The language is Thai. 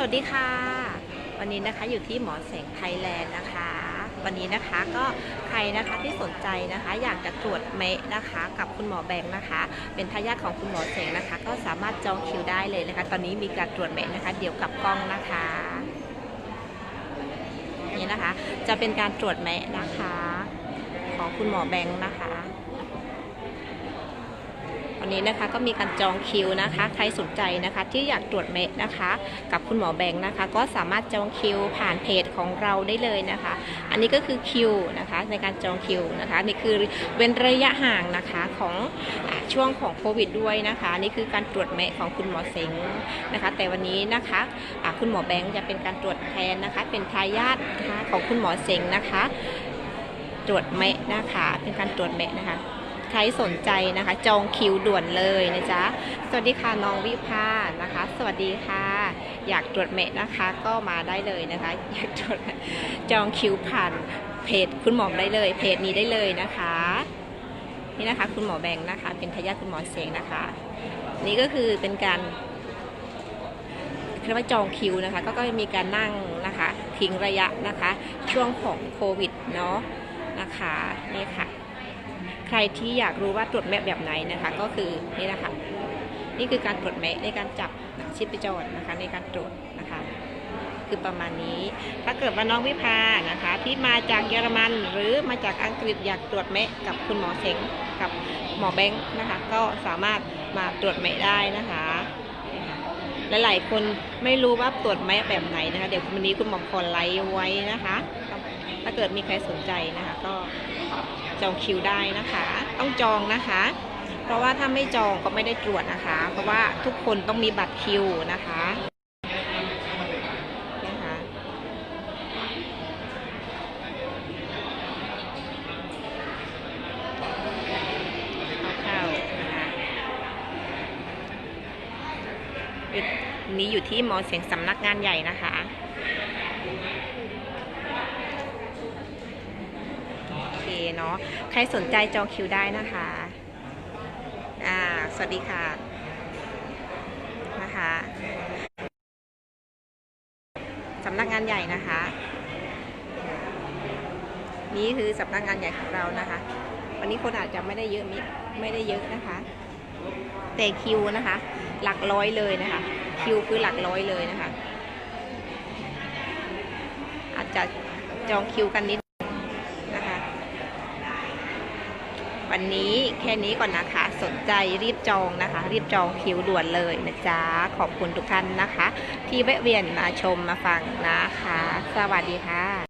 สวัสดีค่ะ วันนี้นะคะอยู่ที่หมอแสงไทยแลนด์นะคะ วันนี้นะคะก็ใครนะคะที่สนใจนะคะอยากจะตรวจเมะนะคะ กับคุณหมอแบงค์นะคะ เป็นทายาทของคุณหมอแสงนะคะ ก็สามารถจองคิวได้เลยนะคะ ตอนนี้มีการตรวจเมะนะคะ เดี๋ยวกลับกล้องนะคะนี่นะคะ จะเป็นการตรวจเมะนะคะ ของคุณหมอแบงค์นะคะ วันนี้นะคะก็มีการจองคิวนะคะ ใครสนใจนะคะที่อยากตรวจเม็ดนะคะ กับคุณหมอแบงค์นะคะ ก็สามารถจองคิวผ่านเพจของเราได้เลยนะคะ อันนี้ก็คือคิวนะคะในการจองคิวนะคะนี่คือเว้นระยะห่างนะคะของอช่วงของโควิดด้วยนะคะ นี่คือการตรวจเม็ดของคุณหมอเซ็งนะคะ แต่วันนี้นะคะอ่าคุณหมอแบงค์จะเป็นการตรวจแทนนะคะ เป็นทายาทนะคะของคุณหมอเซ็งนะคะ ตรวจเมะนะคะ เป็นการตรวจเมะนะคะ ใครสนใจนะคะ จองคิวด่วนเลยนะจ๊ะ สวัสดีค่ะน้องวิภานะคะ สวัสดีค่ะ อยากตรวจเมะนะคะก็มาได้เลยนะคะ อยากตรวจจองคิวผ่านเพจคุณหมอได้เลย เพจนี้ได้เลยนะคะ นี่นะคะคุณหมอแบงค์นะคะ เป็นทายาทคุณหมอเสงนะคะ นี่ก็คือเป็นการเรียกว่าจองคิวนะคะก็ก็มีการนั่งนะคะทิ้งระยะนะคะ ช่วงของโควิดเนาะนะคะนี่ค่ะ ใครที่อยากรู้ว่าตรวจแมะแบบไหนนะคะ ก็คือนี่นะคะนี่คือการตรวจแมะในการจับชิปจรนะคะ ในการตรวจนะคะ คือประมาณนี้ ถ้าเกิดว่าน้องวิภานะคะ ที่มาจากเยอรมันหรือมาจากอังกฤษอยากตรวจแมะกับคุณหมอเสงกับหมอแบงค์นะคะ ก็สามารถมาตรวจแมะได้นะคะ หลายๆ คนไม่รู้ว่าตรวจแมแบบไหนนะคะ เดี๋ยววันนี้คุณหมอขอไลฟ์ไว้นะคะ ถ้าเกิดมีใครสนใจนะคะ ก็จองคิวได้นะคะ ต้องจองนะคะ เพราะว่าถ้าไม่จองก็ไม่ได้ตรวจนะคะ เพราะว่าทุกคนต้องมีบัตรคิวนะคะ นี้อยู่ที่มอเสียงสำนักงานใหญ่นะคะ โอเคเนาะ ใครสนใจจองคิวได้นะคะ อ่า สวัสดีค่ะ นะคะสำนักงานใหญ่นะคะ นี่คือสำนักงานใหญ่ของเรานะคะ วันนี้คนอาจจะไม่ได้เยอะมิไม่ได้เยอะนะคะ แต่คิวนะคะ หลักร้อยเลยนะคะ คิวคือหลักร้อยเลยนะคะ อาจจะจองคิวกันนิดนะคะ วันนี้แค่นี้ก่อนนะคะ สนใจรีบจองนะคะ รีบจองคิวด่วนเลยนะจ๊ะ ขอบคุณทุกท่านนะคะ ที่แวะเวียนมาชมมาฟังนะคะ สวัสดีค่ะ